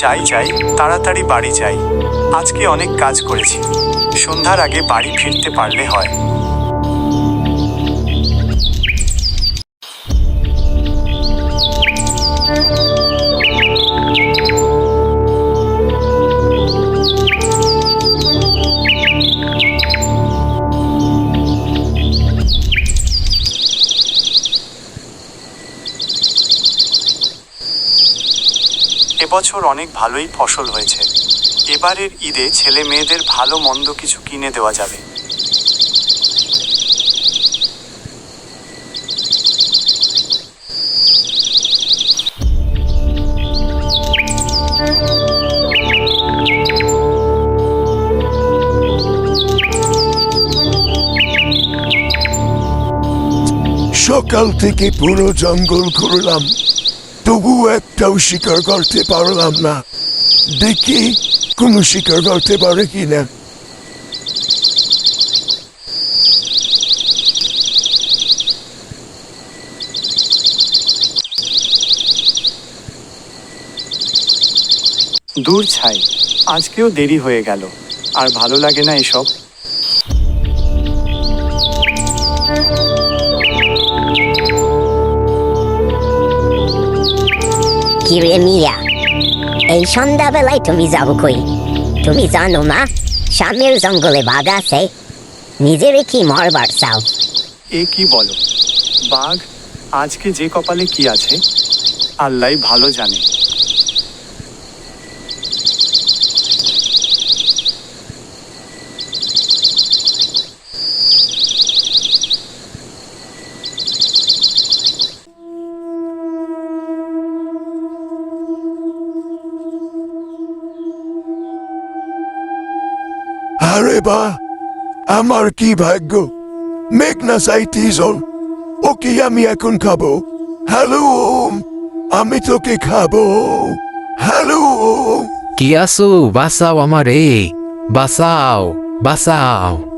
যাই যাই, তাড়াতাড়ি বাড়ি যাই। আজকে অনেক কাজ করেছি। সন্ধ্যার আগে বাড়ি ফিরতে পারলে হয়। এবছর অনেক ভালোই ফসল হয়েছে। এবারের ঈদে ছেলে মেয়েদের ভালো মন্দ কিছু কিনে দেওয়া যাবে। সকাল থেকে পুরো জঙ্গল ঘুরলাম। তবু একটাও স্বীকার করতে পারলাম না। দেখি কোনো স্বীকার করতে পারে কিনা। দূর ছাই, আজকেও দেরি হয়ে গেল। আর ভালো লাগে না এসব? কিরে মিয়া এই সন্ধ্যাবেলায় তুমি যাব কই? তুমি জানো না সামনের জঙ্গলে বাঘ আছে। নিজের কি মরবার চাও? এ কি বলো? বাঘ, আজকে যে কপালে কি আছে, আল্লাহ ভালো জানে। আরে বা, আমার কি ভাগ্য? মেঘনা সাইটিজল কি আমি এখন খাব। হ্যালো আমি তোকে খাব। হ্যালো কি আছো? আমার। এ বাসাও। বাঁচাও